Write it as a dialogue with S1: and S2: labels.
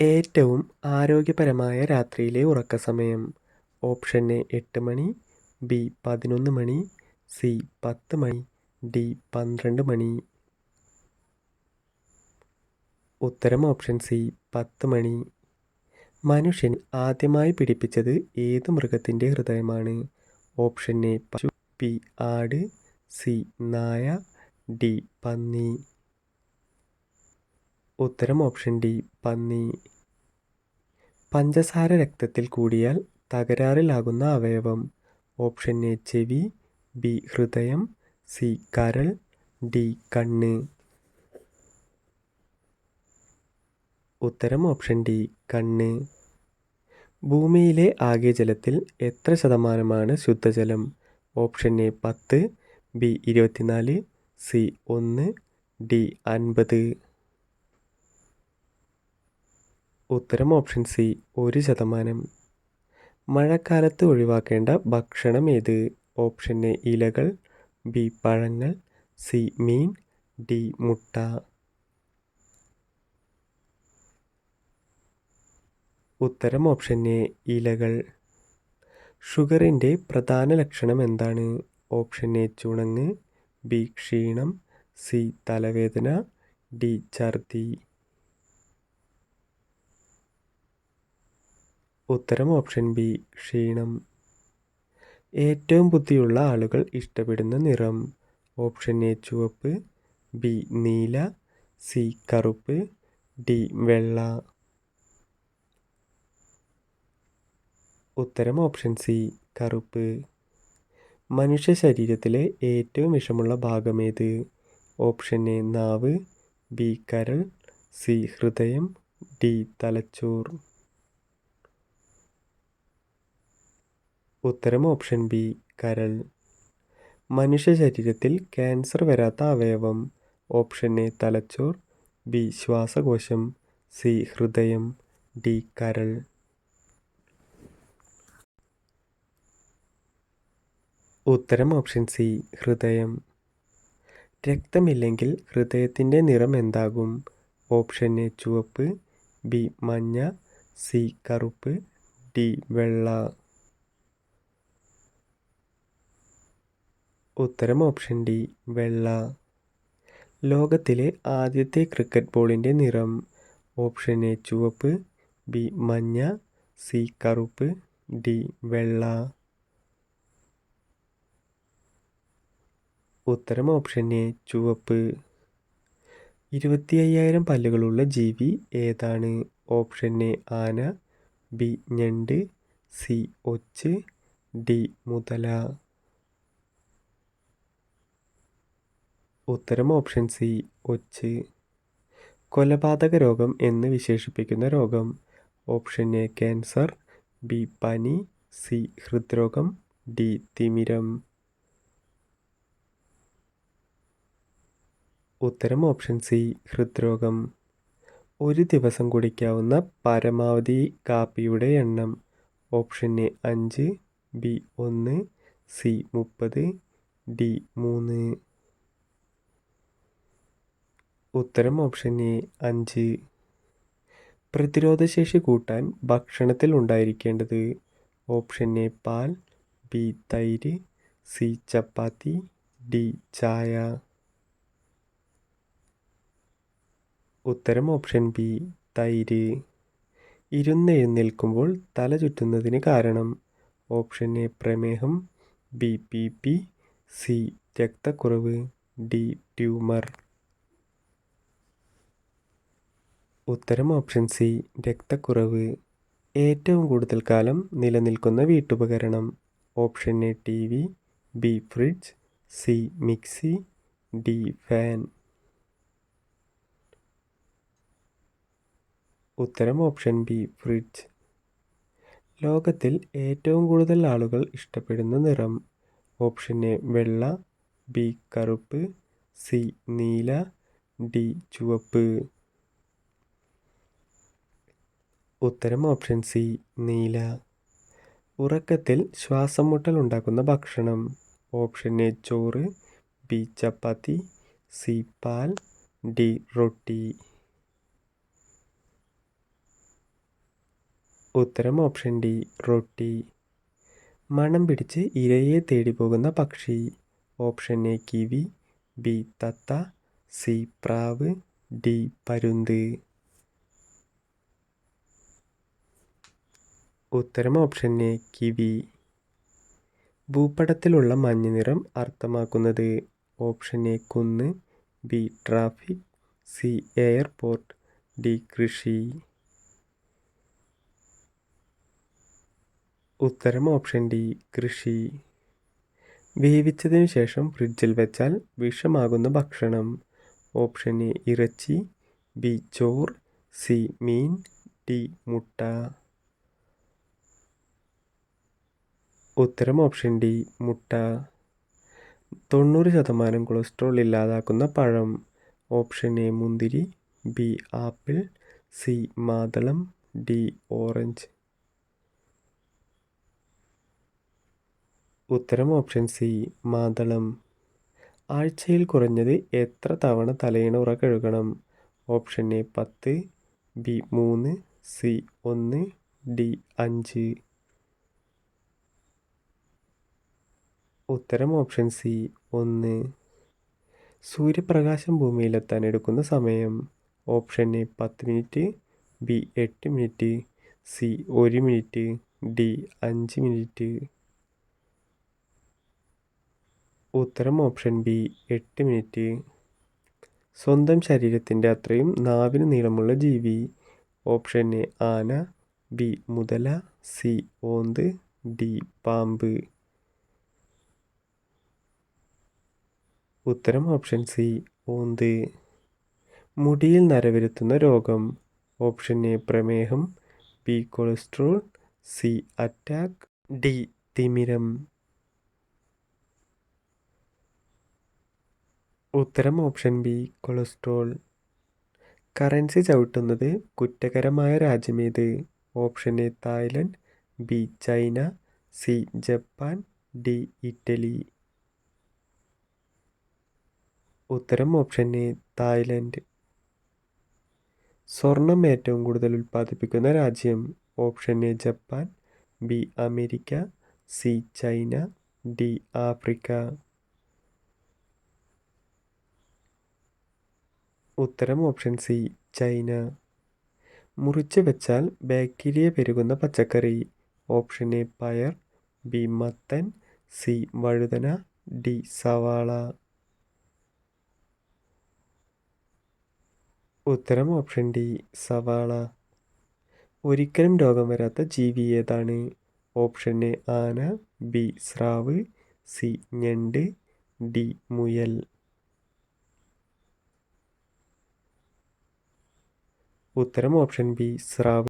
S1: ഏറ്റവും ആരോഗ്യപരമായ രാത്രിയിലെ ഉറക്ക സമയം ഓപ്ഷൻ എ എട്ട് മണി ബി പതിനൊന്ന് മണി സി പത്ത് മണി ഡി പന്ത്രണ്ട് മണി. ഉത്തരം ഓപ്ഷൻ സി പത്ത് മണി. മനുഷ്യൻ ആദ്യമായി പിടിപ്പിച്ചത് ഏത് മൃഗത്തിന്റെ ഹൃദയമാണ്? ഓപ്ഷൻ എ പശു പി ആട് സി നായ ഡി പന്നി. ഉത്തരം ഓപ്ഷൻ ഡി പന്നി. പഞ്ചസാര രക്തത്തിൽ കൂടിയാൽ തകരാറിലാകുന്ന അവയവം. ഓപ്ഷൻ എ ചെവി. ബി ഹൃദയം. സി കരൾ. ഡി കണ്ണ്. ഉത്തരം ഓപ്ഷൻ ഡി കണ്ണ്. ഭൂമിയിലെ ആകെ ജലത്തിൽ എത്ര ശതമാനമാണ് ശുദ്ധജലം? ഓപ്ഷൻ എ പത്ത്. ബി ഇരുപത്തിനാല്. സി ഒന്ന്. ഡി അൻപത്. ഉത്തരം ഓപ്ഷൻ സി ഒരു ശതമാനം. മഴക്കാലത്ത് ഒഴിവാക്കേണ്ട ഭക്ഷണം ഏത്? ഓപ്ഷൻ എ ഇലകൾ. ബി പഴങ്ങൾ. സി മീൻ. ഡി മുട്ട. ഉത്തരം ഓപ്ഷൻ എ ഇലകൾ. ഷുഗറിന്റെ പ്രധാന ലക്ഷണം എന്താണ്? ഓപ്ഷൻ എ ചുണങ്ങ്. ബി ക്ഷീണം. സി തലവേദന. ഡി ഛർദി. ഉത്തരം ഓപ്ഷൻ ബി ക്ഷീണം. ഏറ്റവും ബുദ്ധിയുള്ള ആളുകൾ ഇഷ്ടപ്പെടുന്ന നിറം. ഓപ്ഷൻ എ ചുവപ്പ്. ബി നീല. സി കറുപ്പ്. ഡി വെള്ള. ഉത്തരം ഓപ്ഷൻ സി കറുപ്പ്. മനുഷ്യ ശരീരത്തിലെ ഏറ്റവും വിഷമുള്ള ഭാഗമേത് ഓപ്ഷൻ എ നാവ്. ബി കരൾ. സി ഹൃദയം. ഡി തലച്ചോർ. ഉത്തരം ഓപ്ഷൻ ബി കരൾ. മനുഷ്യ ശരീരത്തിൽ ക്യാൻസർ വരാത്ത അവയവം. ഓപ്ഷൻ എ തലച്ചോർ. ബി ശ്വാസകോശം. സി ഹൃദയം. ഡി കരൾ. ഉത്തരം ഓപ്ഷൻ സി ഹൃദയം. രക്തമില്ലെങ്കിൽ ഹൃദയത്തിന്റെ നിറം എന്താകും? ഓപ്ഷൻ എ ചുവപ്പ്. ബി മഞ്ഞ. സി കറുപ്പ്. ഡി വെള്ള. ഉത്തരം ഓപ്ഷൻ ഡി വെള്ള. ലോകത്തിലെ ആദ്യത്തെ ക്രിക്കറ്റ് ബോളിന്റെ നിറം ഓപ്ഷൻ എ ചുവപ്പ് ബി മഞ്ഞ സി കറുപ്പ് ഡി വെള്ള. ഉത്തരം ഓപ്ഷൻ എ ചുവപ്പ്. ഇരുപത്തി അയ്യായിരം പല്ലുകളുള്ള ജീവി ഏതാണ്? ഓപ്ഷൻ എ ആന ബി ഞണ്ട് സി ഒച്ച് ഡി മുതല. ഉത്തരം ഓപ്ഷൻ സി ഒച്ച്. കൊലപാതക രോഗം എന്ന് വിശേഷിപ്പിക്കുന്ന രോഗം. ഓപ്ഷൻ എ ക്യാൻസർ ബി പനി. സി ഹൃദ്രോഗം. ഡി തിമിരം. ഉത്തരം ഓപ്ഷൻ സി ഹൃദ്രോഗം. ഒരു ദിവസം കുടിക്കാവുന്ന പരമാവധി കാപ്പിയുടെ എണ്ണം. ഓപ്ഷൻ എ അഞ്ച്. ബി ഒന്ന്. സി മുപ്പത്. ഡി മൂന്ന്. ഉത്തരം ഓപ്ഷൻ എ അഞ്ച്. പ്രതിരോധശേഷി കൂട്ടാൻ ഭക്ഷണത്തിൽ ഉണ്ടായിരിക്കേണ്ടത് ഓപ്ഷൻ എ പാൽ ബി തൈര് സി ചപ്പാത്തി ഡി ചായ. ഉത്തരം ഓപ്ഷൻ ബി തൈര്. ഇരുന്നെഴുന്നേൽക്കുമ്പോൾ തല ചുറ്റുന്നതിന് കാരണം ഓപ്ഷൻ എ പ്രമേഹം ബി പി പി സി രക്തക്കുറവ് ഡി ട്യൂമർ ഉത്തരം ഓപ്ഷൻ സി രക്തക്കുറവ്. ഏറ്റവും കൂടുതൽ കാലം നിലനിൽക്കുന്ന വീട്ടുപകരണം. Option A T V. B fridge. C mixie. D fan. ഉത്തരം ഓപ്ഷൻ ബി ഫ്രിഡ്ജ്. ലോകത്തിൽ ഏറ്റവും കൂടുതൽ ആളുകൾ ഇഷ്ടപ്പെടുന്ന നിറം. ഓപ്ഷൻ എ വെള്ള. ബി കറുപ്പ്. സി നീല. ഡി ചുവപ്പ്. ഉത്തരം ഓപ്ഷൻ സി നീല. ഉറക്കത്തിൽ ശ്വാസം മുട്ടൽ ഉണ്ടാക്കുന്ന ഭക്ഷണം. ഓപ്ഷൻ എ ചോറ്. ബി ചപ്പാത്തി. സി പാൽ. ഡി റൊട്ടി. ഉത്തരം ഓപ്ഷൻ ഡി റൊട്ടി. മണം പിടിച്ച് ഇരയെ തേടി പോകുന്ന പക്ഷി. Option A kiwi. ബി തത്ത. സി പ്രാവ്. ഡി പരുന്ത്. ഉത്തരം ഓപ്ഷൻ എ കിവി. ഭൂപടത്തിലുള്ള മഞ്ഞ നിറം അർത്ഥമാക്കുന്നത് ഓപ്ഷൻ എ കുന്ന് B traffic C airport D കൃഷി. ഉത്തരം ഓപ്ഷൻ ഡി കൃഷി. വേവിച്ചതിനു ശേഷം ഫ്രിഡ്ജിൽ വെച്ചാൽ വിഷമാകുന്ന ഭക്ഷണം. ഓപ്ഷൻ എ ഇറച്ചി ബി ചോർ സി മീൻ ഡി മുട്ട. ഉത്തരം ഓപ്ഷൻ ഡി മുട്ട. തൊണ്ണൂറ് ശതമാനം കൊളസ്ട്രോൾ ഇല്ലാതാക്കുന്ന പഴം. ഓപ്ഷൻ എ മുന്തിരി. B apple. സി മാതളം. ഡി ഓറഞ്ച് ഉത്തരം ഓപ്ഷൻ സി മാതളം. ആഴ്ചയിൽ കുറഞ്ഞത് എത്ര തവണ തലയിണ കഴുകണം ഓപ്ഷൻ എ പത്ത്. ബി മൂന്ന്. സി ഒന്ന്. ഡി അഞ്ച്. ഉത്തരം ഓപ്ഷൻ സി. ഒന്ന്. സൂര്യപ്രകാശം ഭൂമിയിലെത്താൻ എടുക്കുന്ന സമയം. ഓപ്ഷൻ എ പത്ത് മിനിറ്റ്. ബി എട്ട് മിനിറ്റ്. സി ഒരു മിനിറ്റ്. ഡി അഞ്ച് മിനിറ്റ്. ഉത്തരം ഓപ്ഷൻ ബി എട്ട് മിനിറ്റ്. സ്വന്തം ശരീരത്തിന്റെ അത്രയും നാവിന് നീളമുള്ള ജീവി. ഓപ്ഷൻ എ ആന. ബി മുതല. സി ഓന്ത്. ഡി പാമ്പ്. ഉത്തരം ഓപ്ഷൻ സി ഓന്ത് മുടിയിൽ നരവരുത്തുന്ന രോഗം. ഓപ്ഷൻ എ പ്രമേഹം. B cholesterol C attack D തിമിരം. ഉത്തരം ഓപ്ഷൻ ബി കൊളസ്ട്രോൾ കറൻസി ചവിട്ടുന്നത് കുറ്റകരമായ രാജ്യമേത്? Option A Thailand. B China. C Japan. D Italy. ഉത്തരം ഓപ്ഷൻ എ തായ്ലൻഡ്. സ്വർണം ഏറ്റവും കൂടുതൽ ഉൽപ്പാദിപ്പിക്കുന്ന രാജ്യം option A Japan B America C China D Africa. ഉത്തരം ഓപ്ഷൻ സി ചൈന. മുറിച്ച് വെച്ചാൽ ബാക്ടീരിയ പെരുകുന്ന പച്ചക്കറി. ഓപ്ഷൻ എ പയർ ബി മത്തൻ സി വഴുതന ഡി സവാള. ഉത്തരം ഓപ്ഷൻ ഡി സവാള. ഒരിക്കലും രോഗം വരാത്ത ജീവി ഏതാണ്? ഓപ്ഷൻ എ ആന ബി സ്രാവ് സി ഞണ്ട് ഡി മുയൽ. ഉത്തരം ഓപ്ഷൻ ബി സ്രാവ്.